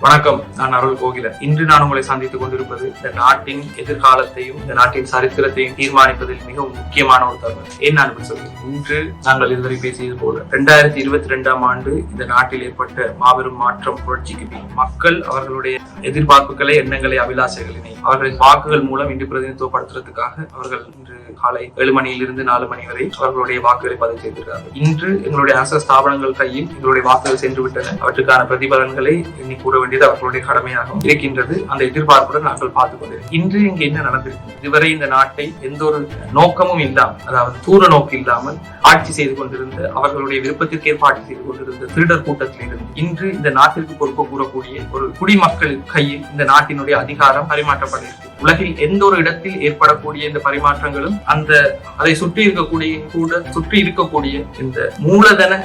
வணக்கம் நான் அருள் கோகிலன் இன்று நான் உங்களை சந்தித்துக் கொண்டிருப்பது இந்த நாட்டின் எதிர்காலத்தையும் இந்த நாட்டின் சரித்திரத்தையும் தீர்மானிப்பதில் மிகவும் முக்கியமான ஒரு தருணம். என்ன அனுப்பி சொல்கிறேன் இன்று நாங்கள் இதுவரை பேசியது போல இரண்டாயிரத்தி இருபத்தி ரெண்டாம் ஆண்டு இந்த நாட்டில் ஏற்பட்ட மாபெரும் மாற்றம் புரட்சிக்கு பின் மக்கள் அவர்களுடைய எதிர்பார்ப்புகளை எண்ணங்களை அபிலாசைகளினை அவர்களின் வாக்குகள் மூலம் இன்று பிரதிநிதித்துவப்படுத்துறதுக்காக அவர்கள் இன்று காலை ஏழு மணியிலிருந்து நாலு மணி வரை அவர்களுடைய வாக்குகளை பதிவு செய்திருக்கிறார்கள். இன்று எங்களுடைய அரசு ஸ்தாபனங்கள் கையில் எங்களுடைய வாக்குகள் சென்று விட்டன அவற்றுக்கான பிரதிபலன்களை எண்ணி கூற வேண்டியது அவர்களுடைய கடமையாகவும் இருக்கின்றது. அந்த எதிர்பார்ப்புடன் நாங்கள் பார்த்துக் கொண்டிருக்கிறோம் இன்று இங்கு என்ன நடந்திருக்கு இதுவரை இந்த நாட்டை எந்த ஒரு நோக்கமும் இல்லாமல் அதாவது தூர நோக்கு இல்லாமல் ஆட்சி செய்து கொண்டிருந்த அவர்களுடைய விருப்பத்திற்கேற்ப ஆட்சி செய்து கொண்டிருந்த திருடர் கூட்டத்தில் இருந்து இன்று இந்த நாட்டிற்கு பொறுப்பு கூறக்கூடிய ஒரு குடிமக்கள் கையில் இந்த நாட்டினுடைய அதிகாரம் பரிமாற்றப்பட்டிருக்கு. உலகில் எந்த ஒரு இடத்தில் ஏற்படக்கூடிய இந்த பரிமாற்றங்களும் அந்த அதை சுற்றி இருக்கக்கூடிய கூட சுற்றி இருக்கக்கூடிய இந்த மூலதன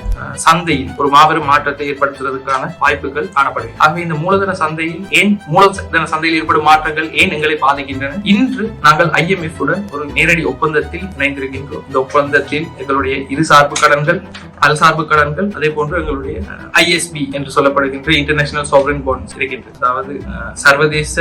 சந்தையில் ஒரு மாபெரும் மாற்றத்தை ஏற்படுத்துவதற்கான வாய்ப்புகள் காணப்படுகிறது. ஆகவே இந்த மூலதன சந்தையில் ஏன் மூலதன சந்தையில் ஏற்படும் மாற்றங்கள் ஏன் எங்களை பாதிக்கின்றன? இன்று நாங்கள் ஐஎம்எஃப் உடன் ஒரு நேரடி ஒப்பந்தத்தில் இணைந்திருக்கின்றோம். இந்த ஒப்பந்தத்தில் எங்களுடைய இருசார்பு கடன்கள் அல்சார்பு கடன்கள் அதே போன்று எங்களுடைய ஐஎஸ்பி என்று சொல்லப்படுகின்ற இன்டர்நேஷனல் சாவரின் பாண்ட்ஸ் இருக்கின்றது. அதாவது சர்வதேச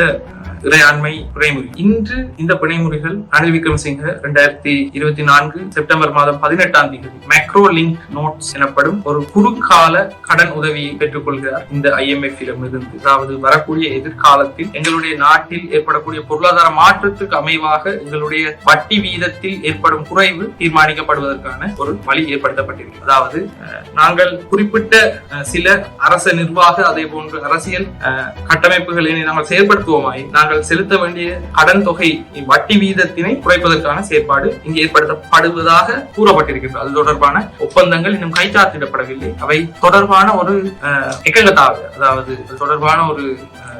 இறையாண்மை பிணைமுறை இன்று இந்த பிணைமுறைகள் ரணில் விக்ரமசிங்க இரண்டாயிரத்தி இருபத்தி நான்கு செப்டம்பர் மாதம் பதினெட்டாம் தேதி. மேக்ரோ லிங்க் நோட்ஸ் எனப்படும் ஒரு குறுங்கால கடன் உதவியை பெற்றுக்கொள்கிறார் இந்த ஐஎம்எஃப் இருந்து அதாவது வரக்கூடிய எதிர்காலத்தில் எங்களுடைய நாட்டில் ஏற்படக்கூடிய பொருளாதார மாற்றத்துக்கு அமைவாக எங்களுடைய வட்டி வீதத்தில் ஏற்படும் குறைவு தீர்மானிக்கப்படுவதற்கான ஒரு வழி ஏற்படுத்தப்பட்டிருக்கு. அதாவது நாங்கள் குறிப்பிட்ட சில அரச நிர்வாக அதே போன்று அரசியல் கட்டமைப்புகளை நாங்கள் செயல்படுத்துவோமாய் நாங்கள் தாங்கள் செலுத்த வேண்டிய கடன் தொகை வட்டி வீதத்தினை குறைப்பதற்கான செயற்பாடு இங்கு ஏற்படுத்தப்படுவதாக கூறப்பட்டிருக்கிறது அது தொடர்பான ஒப்பந்தங்கள் இன்னும் கைச்சாத்திடப்படவில்லை. அவை தொடர்பான ஒரு அஹ், அதாவது தொடர்பான ஒரு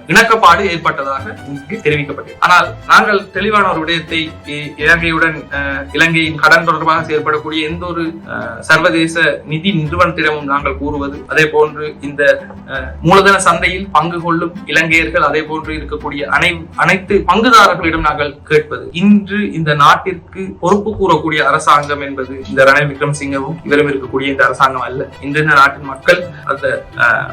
இணக்கப்பாடு ஏற்பட்டதாக இங்கு தெரிவிக்கப்பட்டது ஆனால் நாங்கள் தெளிவான ஒரு விடயத்தை இலங்கையுடன் இலங்கையின் கடன் தொடர்பாக செயற்படக்கூடிய எந்த ஒரு சர்வதேச நிதி நிறுவனத்திடமும் நாங்கள் கூறுவது அதே போன்று இந்த மூலதன சந்தையில் பங்கு கொள்ளும் இலங்கையர்கள் அதே போன்று இருக்கக்கூடிய அனை அனைத்து பங்குதாரர்களிடம் நாங்கள் கேட்பது. இன்று இந்த நாட்டிற்கு பொறுப்பு கூறக்கூடிய அரசாங்கம் என்பது இந்த ரணில் விக்ரமசிங்கவும் இவரும் இருக்கக்கூடிய இந்த அரசாங்கம் அல்ல. இன்று இந்த நாட்டின் மக்கள் அந்த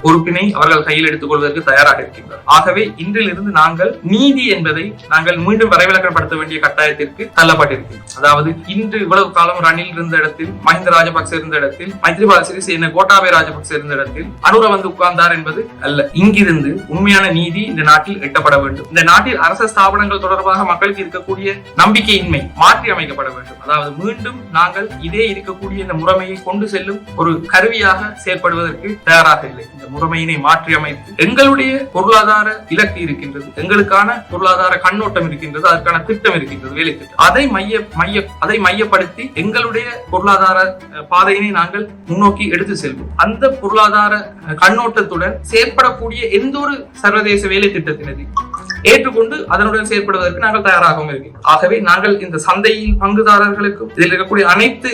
பொறுப்பினை அவர்கள் கையில் எடுத்துக் கொள்வதற்கு தயாராக இருக்கின்றனர். ஆகவே இன்றிலிருந்து நாங்கள் நீதி என்பதை நாங்கள் மீண்டும் வரைவிலக்கப்படுத்த வேண்டிய கட்டாயத்திற்கு தள்ளப்பட்டிருக்கிறோம். அதாவது இன்று இவ்வளவு காலம் ரணில் இருந்த இடத்தில் மஹிந்த ராஜபக்ச இருந்த இடத்தில் மைத்ரிபால சிறிசேன கோட்டாபய ராஜபக்ச இருந்த இடத்தில் அனுர வந்து உட்கார்ந்தார் என்பது அல்ல. இங்கிருந்து உண்மையான நீதி இந்த நாட்டில் எட்டப்பட வேண்டும். இந்த நாட்டில் அரச ஸ்தாபனங்கள் தொடர்பாக மக்களுக்கு இருக்கக்கூடிய நம்பிக்கையின்மை மாற்றி அமைக்கப்பட வேண்டும். அதாவது மீண்டும் நாங்கள் இதே இருக்கக்கூடிய இந்த முறைமையை கொண்டு செல்லும் ஒரு கருவியாக செயல்படுவதற்கு தயாராக இல்லை. இந்த முறைமையினை மாற்றி அமைத்து எங்களுடைய பொருளாதார இலக்கு இருக்கின்றது. எங்களுக்கான பொருளாதார கண்ணோட்டம் இருக்கின்றது. அதற்கான திட்டம் இருக்கின்றது வேலை திட்டம். அதை மைய மைய அதை மையப்படுத்தி எங்களுடைய பொருளாதார பாதையினை நாங்கள் முன்னோக்கி எடுத்து செல்வோம். அந்த பொருளாதார கண்ணோட்டத்துடன் செயற்படக்கூடிய எந்த ஒரு சர்வதேச வேலை திட்டத்தினது ஏற்றுக்கொண்டு அதனுடன் செயற்படுவதற்கு நாங்கள் தயாராகவும் இருக்கிறோம் ஆகவே நாங்கள் இந்த சந்தையின் பங்குதாரர்களுக்கும் இதில் இருக்கக்கூடிய அனைத்து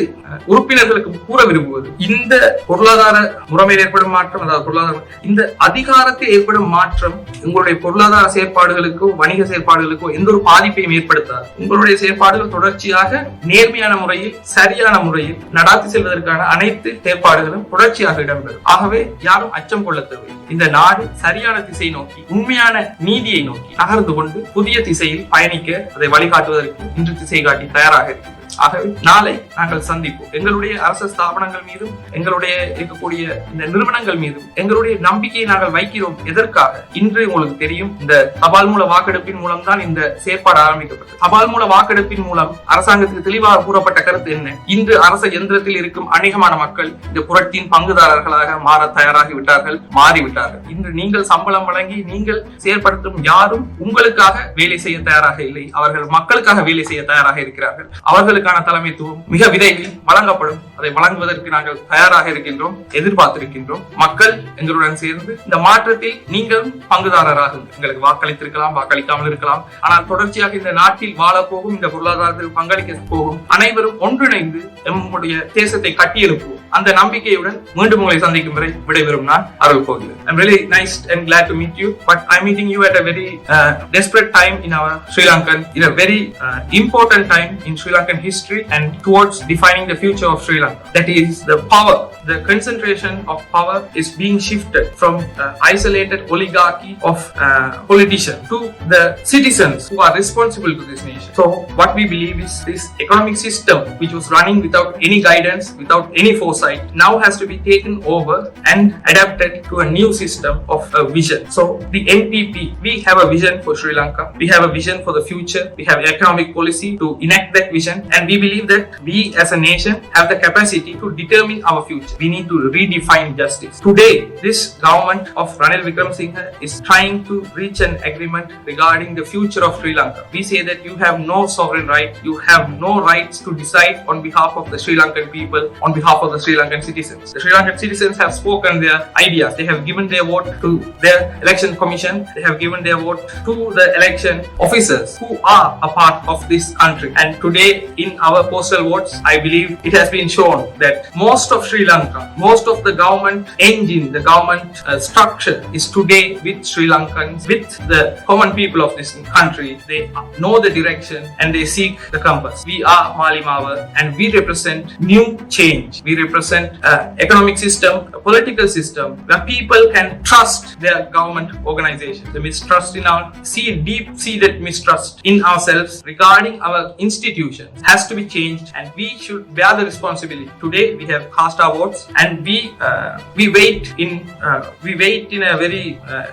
உறுப்பினர்களுக்கும் கூற விரும்புவது இந்த பொருளாதார முறைமையில் ஏற்படும் மாற்றம் அதாவது பொருளாதார இந்த அதிகாரத்தில் ஏற்படும் மாற்றம் உங்களுடைய பொருளாதார செயற்பாடுகளுக்கோ வணிக செயற்பாடுகளுக்கோ எந்த ஒரு பாதிப்பையும் ஏற்படுத்தாது. உங்களுடைய செயற்பாடுகள் தொடர்ச்சியாக நேர்மையான முறையில் சரியான முறையில் நடாத்தி செல்வதற்கான அனைத்து செயற்பாடுகளும் தொடர்ச்சியாக இடம்பெறும். ஆகவே யாரும் அச்சம் கொள்ள தேவை இந்த நாடு சரியான திசை நோக்கி உண்மையான நீதியை நோக்கி நகர்ந்து கொண்டு புதிய திசையில் பயணிக்க அதை வழிகாட்டுவதற்கு இன்று திசை காட்டி தயாராக இருக்கிறது ஆகவே நாளை நாங்கள் சந்திப்போம். எங்களுடைய அரசு ஸ்தாபனங்கள் மீதும் எங்களுடைய இருக்கக்கூடிய இந்த நிறுவனங்கள் மீதும் எங்களுடைய நம்பிக்கையை நாங்கள் வைக்கிறோம் எதற்காக? இன்று உங்களுக்கு தெரியும் இந்த தபால் மூல வாக்கெடுப்பின் மூலம் தான் இந்த செயற்பாடு ஆரம்பிக்கப்பட்டது. தபால் மூல வாக்கெடுப்பின் மூலம் அரசாங்கத்துக்கு தெளிவாக கூறப்பட்ட கருத்து என்ன? இன்று அரச எந்திரத்தில் இருக்கும் அநேகமான மக்கள் இந்த புரட்சியின் பங்குதாரர்களாக மாற தயாராகி விட்டார்கள் மாறிவிட்டார்கள். இன்று நீங்கள் சம்பளம் வழங்கி நீங்கள் செயற்படுத்தும் யாரும் உங்களுக்காக வேலை செய்ய தயாராக இல்லை. அவர்கள் மக்களுக்காக வேலை செய்ய தயாராக இருக்கிறார்கள். அவர்களுக்கு அவர்களுக்கான தலைமைத்துவம் மிக விரைவில் வழங்கப்படும். அதை வழங்குவதற்கு நாங்கள் தயாராக இருக்கின்றோம் எதிர்பார்த்திருக்கின்றோம். மக்கள் எங்களுடன் சேர்ந்து இந்த மாற்றத்தில் நீங்களும் பங்குதாரராக எங்களுக்கு வாக்களித்திருக்கலாம் வாக்களிக்காமல் இருக்கலாம். ஆனால் தொடர்ச்சியாக இந்த நாட்டில் வாழப்போகும் இந்த பொருளாதாரத்தில் பங்களிக்க போகும் அனைவரும் ஒன்றிணைந்து நம்முடைய தேசத்தை கட்டியெழுப்புவோம். அந்த நம்பிக்கையுடன் மீண்டும் உங்களை சந்திக்கும் வரை விடைபெறும் நான் அருள் போகிறேன் I'm really nice and glad to meet you but I'm meeting you at a very uh, desperate time in our Sri Lankan in a very uh, important time in Sri Lankan history. History and towards defining the future of Sri Lanka. That is the power. The concentration of power is being shifted from uh, isolated oligarchy of uh, politicians to the citizens who are responsible to this nation. So what we believe is this economic system which was running without any guidance, without any foresight, now has to be taken over and adapted to a new system of a vision. So the NPP, we have a vision for Sri Lanka. We have a vision for the future. We have economic policy to enact that vision. And we believe that we as a nation have the capacity to determine our future. We need to redefine justice. Today, this government of Ranil Wickremesinghe is trying to reach an agreement regarding the future of Sri Lanka. We say that you have no sovereign right, you have no rights to decide on behalf of the Sri Lankan people, on behalf of the Sri Lankan citizens. The Sri Lankan citizens have spoken their ideas. They have given their vote to their election commission. They have given their vote to the election officers who are a part of this country. And today, in our postal votes, I believe it has been shown that most of Sri Lanka, most of the government engine, the government uh, structure is today with Sri Lankans, with the common people of this country. They know the direction and they seek the compass. We are Malimawa and we represent new change. We represent an economic system, a political system where people can trust their government organization. The mistrust in our, see deep-seated mistrust in ourselves regarding our institutions has to be changed and we should bear the responsibility. Today we have cast our votes and we uh, we wait in uh, we wait in a very uh,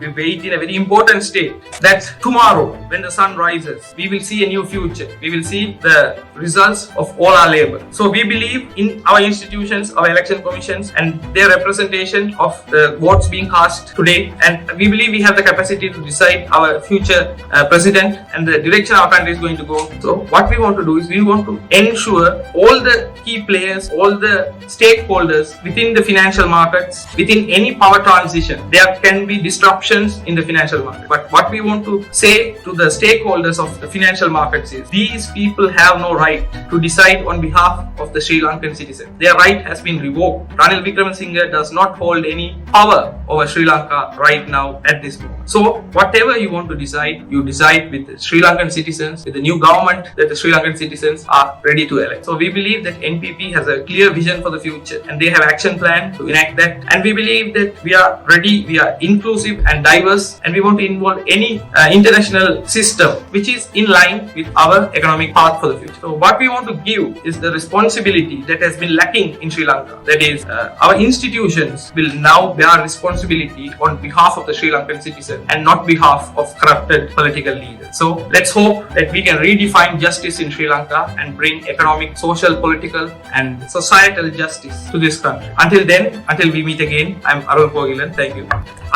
we wait in a very important state that tomorrow when the sun rises we will see a new future. We will see the results of all our labor. So we believe in our institutions our election commissions and their representation of the votes being cast today. And we believe we have the capacity to decide our future uh, president and the direction our country is going to go. So what we want to do is we want to ensure all the key players all the stakeholders within the financial markets within any power transition there can be disruptions in the financial market. But what we want to say to the stakeholders of the financial markets is these people have no right to decide on behalf of the Sri Lankan citizen. Their right has been revoked. Ranil Wickremesinghe does not hold any power over Sri Lanka right now at this moment. So whatever you want to decide you decide with the Sri Lankan citizens with the new government that the Sri Lankan citizens are ready to elect. So we believe that NPP has a clear vision for the future and they have action plan to enact that. And we believe that we are ready we are inclusive and diverse and we want to involve any uh, international system which is in line with our economic path for the future. So what we want to give is the responsibility that has been lacking in Sri Lanka. That is uh, our institutions will now bear responsibility on behalf of the Sri Lankan citizen and not behalf of corrupted political leaders. So let's hope that we can redefine justice in Sri Lanka and bring economic social political and societal justice to this country. Until then until we meet again I'm Arul Pogilan thank you.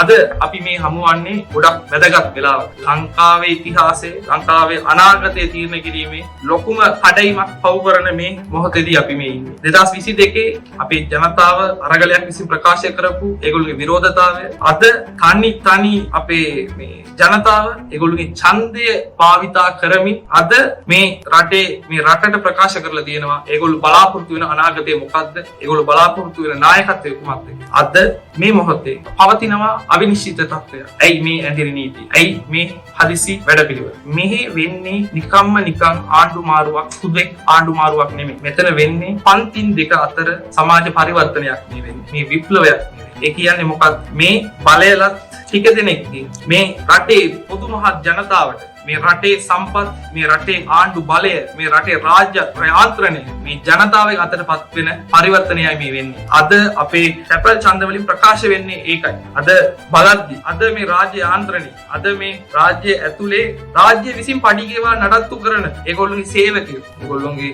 අද අපි මේ හමුවන්නේ ගොඩක් වැදගත් වෙලාවක් ලංකාවේ ඉතිහාසයේ ලංකාවේ අනාගතය තීරණය කිරීමේ ලොකුම කඩයිමක් පව් කරන මේ මොහොතේදී අපි මේ ඉන්නේ. 2022 අපේ ජනතාව අරගලයක් විසින් ප්‍රකාශ කරපු ඒගොල්ලෝගේ විරෝධතාවය. අද තනි තනි අපේ මේ ජනතාව ඒගොල්ලෝගේ ඡන්දය භාවිතා කරමින් අද මේ රටේ මේ රටට ප්‍රකාශ කරලා තියෙනවා. ඒගොල්ලෝ බලාපොරොත්තු වෙන අනාගතය මොකක්ද ඒගොල්ලෝ බලාපොරොත්තු වෙන නායකත්වය කුමක්ද? අද මේ මොහොතේ පවතිනවා අවිනිශ්චිත තත්ත්වය. ඇයි මේ ඇදිරි නීති? ඇයි මේ හදිසි වැඩපිළිවෙල? මෙහි වෙන්නේ නිකම්ම නිකං ආණ්ඩු මාරුවක් සුදෙක් ආණ්ඩු මාරුවක් නෙමෙයි. මෙතන වෙන්නේ පන්තින් දෙක අතර සමාජ පරිවර්තනයක් නෙවෙයි. මේ විප්ලවයක් නෙවෙයි. ඒ කියන්නේ මොකක්ද මේ බලයලත් ටික දෙනෙක්ගේ මේ රටේ පොදු මහත් ජනතාවට මේ රටේ සම්පත් මේ රටේ ආණ්ඩු බලය මේ රටේ රාජ්‍ය යාන්ත්‍රණය මේ ජනතාවේ අතට පත් වෙන පරිවර්තනයයි මේ වෙන්නේ. අද අපේ සැපල් ඡන්දවලින් ප්‍රකාශ වෙන්නේ ඒකයි. අද බලද්දි අද මේ රාජ්‍ය යාන්ත්‍රණය අද මේ රාජ්‍ය ඇතුලේ රාජ්‍ය විසින් පඩිගේවා නඩත්තු කරන ඒගොල්ලෝගේ සේවකයෝ ඒගොල්ලෝගේ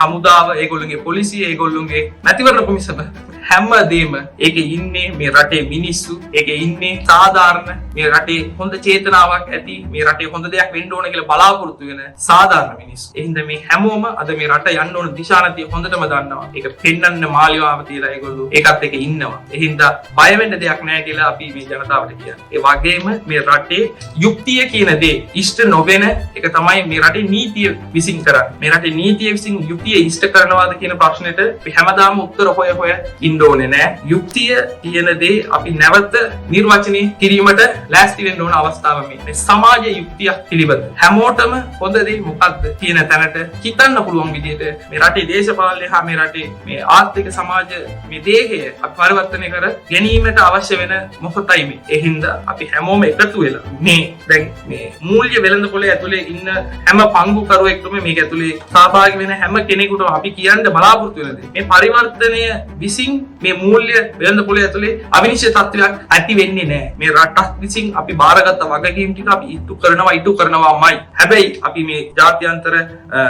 හමුදාව ඒගොල්ලුගේ පොලිසිය ඒගොල්ලුන්ගේ මැතිවරණ කොමිසම හැම්මදේම ඒක ඉන්නේ මේ රටේ මිනිස්සු ඒක ඉන්නේ සාධාරණ මේ රටේ හොඳ චේතනාවක් ඇති මේ රටේ හොඳ දෙයක් වෙන්න ඕන කියලා බලාපොරොත්තු වෙන සාධාරණ මිනිස්සු. එහෙනම් මේ හැමෝම අද මේ රට යන්න ඕන දිශානතිය හොඳටම දන්නවා. ඒක පෙන්වන්න මාලියාව තියලා ඒගොල්ලෝ ඒකත් එක්ක ඉන්නවා. එහෙනම් බය වෙන්න දෙයක් නැහැ කියලා අපි මේ ජනතාවට කියන්නේ. ඒ වගේම මේ රටේ යුක්තිය කියන දේ ඉෂ්ට නොවන එක තමයි මේ රටේ නීතිය විසින් කරන්නේ. මේ රටේ නීතිය විසින් යුක්තිය ඉෂ්ට කරනවාද කියන ප්‍රශ්නෙට අපි හැමදාම උත්තර හොය හොය ඉන්න ඕනේ නෑ. යුක්තිය කියන දේ අපි නැවත නිර්වචනය කිරීමට ලෑස්ති වෙන්න ඕන අවස්ථාව මේ මේ සමාජ යුක්තියක් පිළිබඳ හැමෝටම හොඳ දේ මොකක්ද කියන තැනට හිතන්න පුළුවන් විදිහට මේ රටේ දේශපාලනය හා මේ රටේ මේ ආර්ථික සමාජ මේ දේහය අපි පරිවර්තනය කර ගැනීමට අවශ්‍ය වෙන මොහොතයි මේ. ඒ හින්දා අපි හැමෝම එකතු වෙලා මේ දැන් මේ මූල්‍ය වෙළඳ පොලේ ඇතුලේ ඉන්න හැම පංගුකරුවෙක්ටම මේක ඇතුලේ සහභාගී වෙන හැම කෙනෙකුටම අපි කියන්න බලාපොරොත්තු වෙන දේ. මේ පරිවර්තනය විසින් මේ මූල්‍ය වෙළඳ පොලේ ඇතුලේ අවිනිශ්චය තත්ත්වයක් ඇති වෙන්නේ නැහැ. මේ රටක් විසින් අපි බාරගත්ත වගකීම් ටික අපි ඉටු කරනවා ඉටු කරනවාමයි. හැබැයි අපි මේ ජාත්‍යන්තර අ,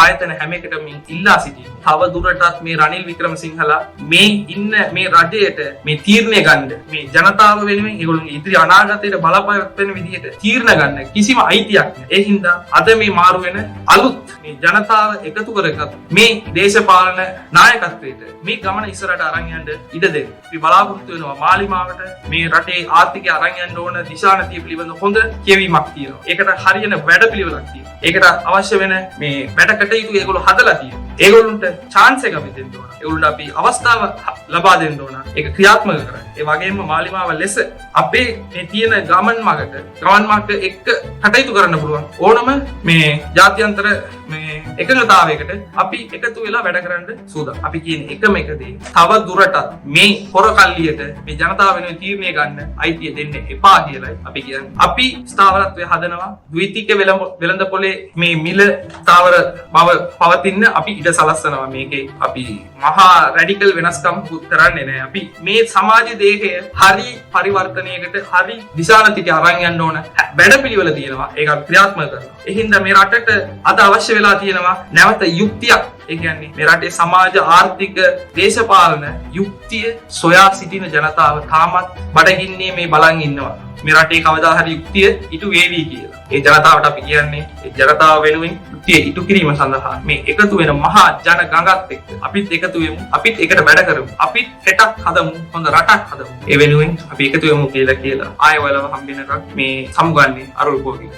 ආයතන හැම එකටම ඉල්ලා සිටිනවා. තව දුරටත් මේ රනිල් වික්‍රමසිංහලා මේ ඉන්න මේ රජයට මේ තීරණය ගන්න මේ ජනතාව වෙනුවෙන් ඒගොල්ලන්ගේ ඉදිරි අනාගතයට බලපෑමක් වෙන විදිහට තීරණ ගන්න කිසිම අයිතියක් නැහැ. ඒ හින්දා අද මේ මාරු වෙන අලුත් මේ ජනතාව එකතු කරගත් මේ දේශපාලන නායකත්වයට මේ ගමන ඉස්සරහට අරන් යන්න ඉඩ දෙන්න. අපි බලාපොරොත්තු වෙනවා මාලිමාවට මේ රටේ ආර්ථිකය අරන් යන්න ඕන දිශානතිය පිළිබඳ හොඳ කියවීමක් තියෙනවා. ඒකට හරියන වැඩපිළිවෙලක් තියෙනවා. ඒකට අවශ්‍ය වෙන මේ වැඩ කටයුතු ඒගොල්ලෝ හදලා තියෙනවා. ඒගොල්ලන්ට chance එක අපි දෙන්න ඕන. ඒගොල්ලන්ට අපි අවස්ථාව ලබා දෙන්න ඕන. ඒක ක්‍රියාත්මක කරන්න. ඒ වගේම මාලිමාව ලෙස අපේ මේ තියෙන ගමන් මගට ගමන් මගට එක්ක කටයුතු කරන්න පුළුවන්. ඕනම මේ ජාත්‍යන්තර මේ එකඟතාවයකට අපි එකතු වෙලා වැඩ කරන්න සූදානම්. අපි කියන එකම එක දේ තව දුරටත් මේ හොර කල්ලියට මේ ජනතාව වෙනුවෙන් තීරණය ගන්න අයිතිය දෙන්න එපා කියලයි අපි කියන්නේ. අපි ස්ථාවරත්වය හදනවා. ද්විතීක වෙළඳ වෙළඳ පොලේ මේ මිල ස්ථාවර බව පවතින්න අපි ඉඩ සලස්සනවා මේකේ. අපි මහා රැඩිකල් වෙනස්කම් පුත් කරන්නේ නැහැ. අපි මේ සමාජ දේහය හරි පරිවර්තනයකට හරි දිශානතිට අරන් යන්න ඕන වැඩපිළිවෙල තියෙනවා. ඒක අපි ක්‍රියාත්මක කරනවා. ඒ හින්දා මේ රටට අද අවශ්‍ය වෙලා තියෙනවා නැවත යුක්තියක් ඒ කියන්නේ මේ රටේ සමාජ ආර්ථික දේශපාලන යුක්තිය සොයා සිටින ජනතාව තාමත් බඩගින්නේ මේ බලන් ඉන්නවා. මේ රටේ කවදා හරි යුක්තිය ඉටු වේවි කියලා. ඒ ජනතාවට අපි කියන්නේ ඒ ජනතාව වෙනුවෙන් යුක්තිය ඉටු කිරීම සඳහා මේ එකතු වෙන මහා ජන ගඟත් එක්ක අපිත් එකතු වෙමු. අපිත් එකට වැඩ කරමු. අපිත් හෙටක් හදමු. හොඳ රටක් හදමු. ඒ වෙනුවෙන් අපි එකතු වෙමු කියලා කියලා ආයෙ ඔයාලව හම්බෙනකක් මේ සමුගන්නේ අරුල් කෝවිල.